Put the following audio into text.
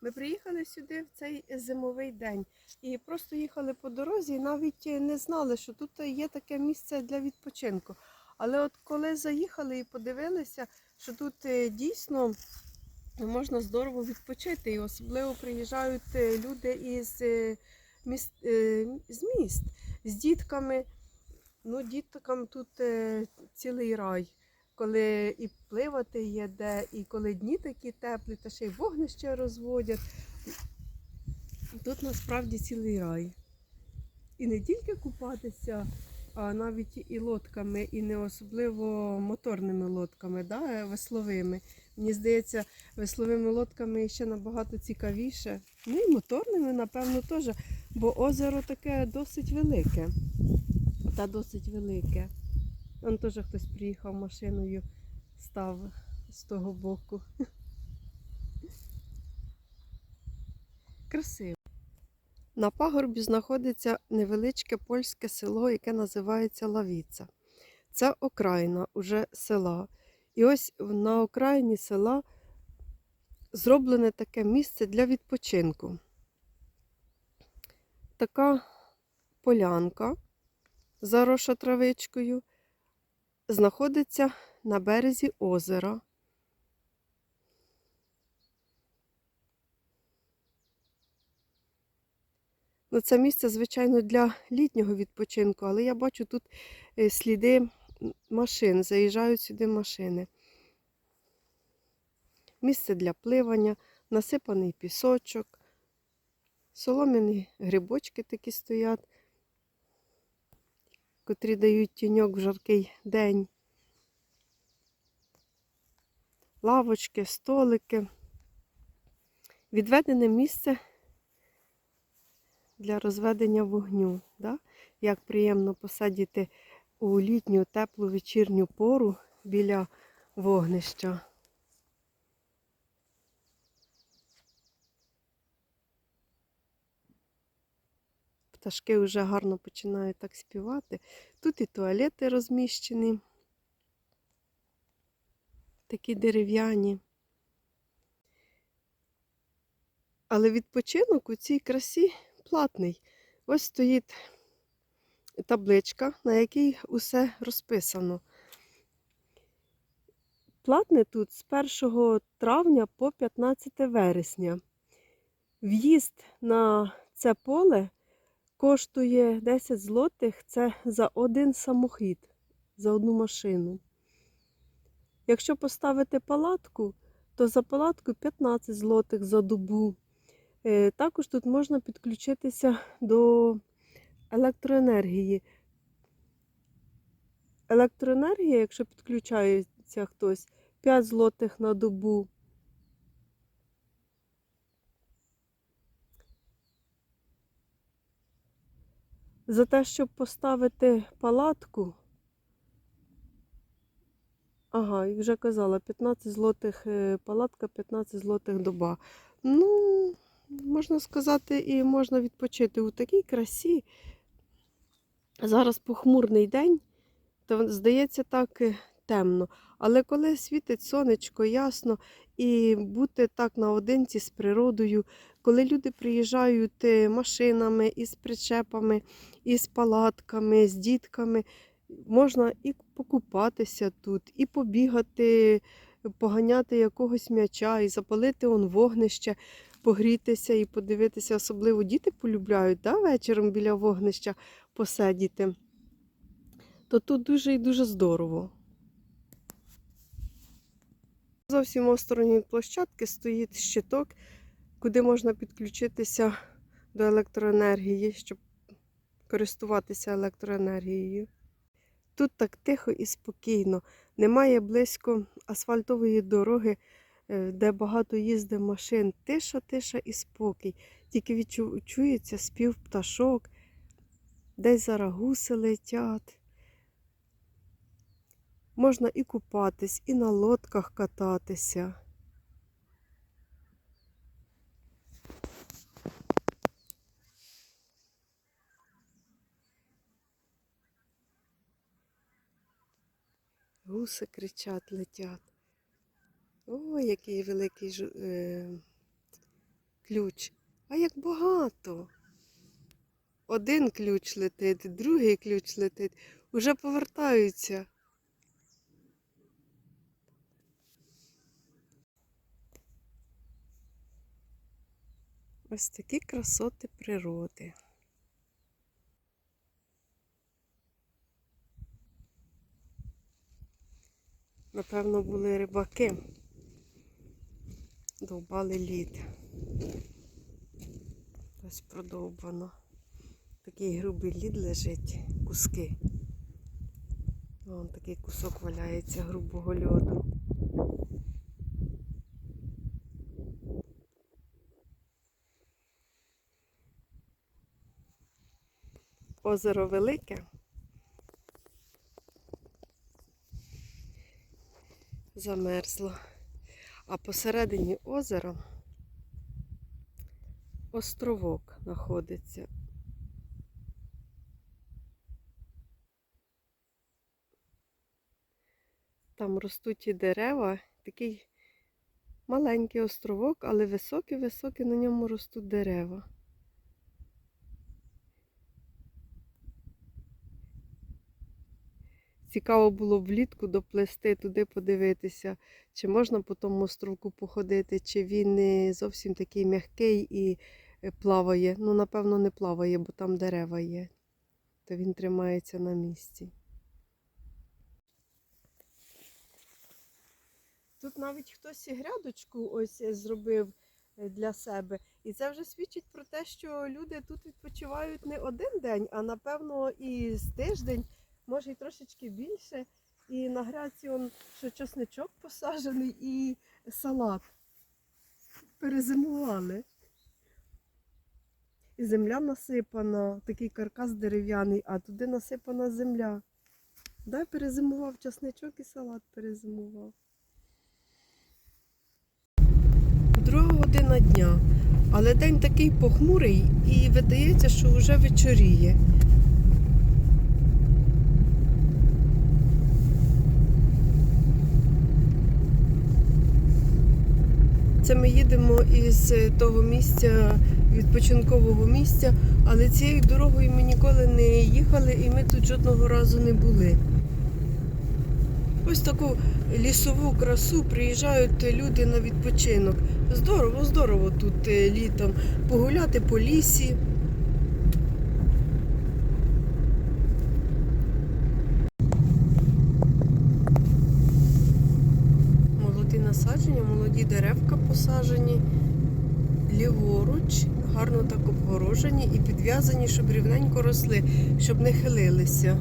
Ми приїхали сюди в цей зимовий день і просто їхали по дорозі, і навіть не знали, що тут є таке місце для відпочинку. Але от коли заїхали і подивилися, що тут е, дійсно можна здорово відпочити, і особливо приїжджають е, люди із е, міст, е, з міст з дітками. Ну, діткам тут е, цілий рай. Коли і пливати є де, і коли дні такі теплі, та ще й вогнище розводять. Тут насправді цілий рай. І не тільки купатися, а навіть і лодками, і не особливо моторними лодками, да, весловими. Мені здається, весловими лодками ще набагато цікавіше. Ну і моторними, напевно, теж, бо озеро таке досить велике. Та досить велике. Вон теж хтось приїхав машиною, став з того боку. Красиво. На пагорбі знаходиться невеличке польське село, яке називається Лавіца. Це окраїна уже села. І ось на окраїні села зроблене таке місце для відпочинку. Така полянка, зароша травичкою, знаходиться на березі озера. Ну, це місце, звичайно, для літнього відпочинку, але я бачу тут е, сліди машин, заїжджають сюди машини. Місце для пливання, насипаний пісочок, солом'яні грибочки такі стоять, котрі дають тіньок в жаркий день. Лавочки, столики. Відведене місце для розведення вогню. Да? Як приємно посадити у літню теплу вечірню пору біля вогнища. Пташки вже гарно починають так співати. Тут і туалети розміщені, такі дерев'яні. Але відпочинок у цій красі платний. Ось стоїть табличка, на якій усе розписано. Платне тут з 1 травня по 15 вересня. В'їзд на це поле коштує 10 злотих це за один самохід, за одну машину. Якщо поставити палатку, то за палатку 15 злотих за добу. Е, Також тут можна підключитися до електроенергії. Електроенергія, якщо підключається хтось, 5 злотих на добу. За те, щоб поставити палатку, ага, і вже казала, 15 злотих е, палатка, 15 злотих доба. Ну, можна сказати, і можна відпочити у такій красі. Зараз похмурний день, то здається так е, темно. Але коли світить сонечко ясно і бути так наодинці з природою, коли люди приїжджають е, машинами із причепами, із палатками, з дітками, можна і покупатися тут, і побігати, поганяти якогось м'яча, і запалити он вогнище, погрітися і подивитися. Особливо діти полюбляють да, вечором біля вогнища посидіти. То тут дуже і дуже здорово. Зовсім осторонь площадки стоїть щиток, куди можна підключитися до електроенергії, щоб користуватися електроенергією. Тут так тихо і спокійно. Немає близько асфальтової дороги, е, де багато їздить машин. Тиша, тиша і спокій. Тільки відчується спів пташок, десь зараз гуси летять. Можна і купатись, і на лодках кататися. Гуси кричать, летять. Ой, який великий жу- е, ключ. А як багато. Один ключ летить, другий ключ летить. Уже повертаються. Ось такі красоти природи. Напевно, були рибаки. Довбали лід. Ось продовбано. Такий грубий лід лежить, куски. Вон такий кусок валяється грубого льоду. Озеро велике. Замерзло. А посередині озера островок знаходиться. Там ростуть і дерева, такий маленький островок, але високі-високі на ньому ростуть дерева. Цікаво було влітку доплести туди подивитися, чи можна по тому островку походити, чи він не зовсім такий м'який і е, плаває. Ну, напевно, не плаває, бо там дерева є. То він тримається на місці. Тут навіть хтось і грядочку ось е, зробив е, для себе. І це вже свідчить про те, що люди тут відпочивають не один день, а напевно і з тиждень, може й трошечки більше. І на грядці он, що чесничок посаджений і салат. Перезимували. І земля насипана, такий каркас дерев'яний, а туди насипана земля. Дай перезимував чесничок і салат перезимував. Друга година дня, але день такий похмурий і видається, що вже вечоріє. Це ми їдемо із того місця, відпочинкового місця, але цією дорогою ми ніколи не їхали і ми тут жодного разу не були. Ось таку лісову красу приїжджають люди на відпочинок. Здорово, здорово тут е, літом погуляти по лісі. Молоді насадження, молоді деревка посаджені, ліворуч, гарно так обгорожені і підв'язані, щоб рівненько росли, щоб не хилилися.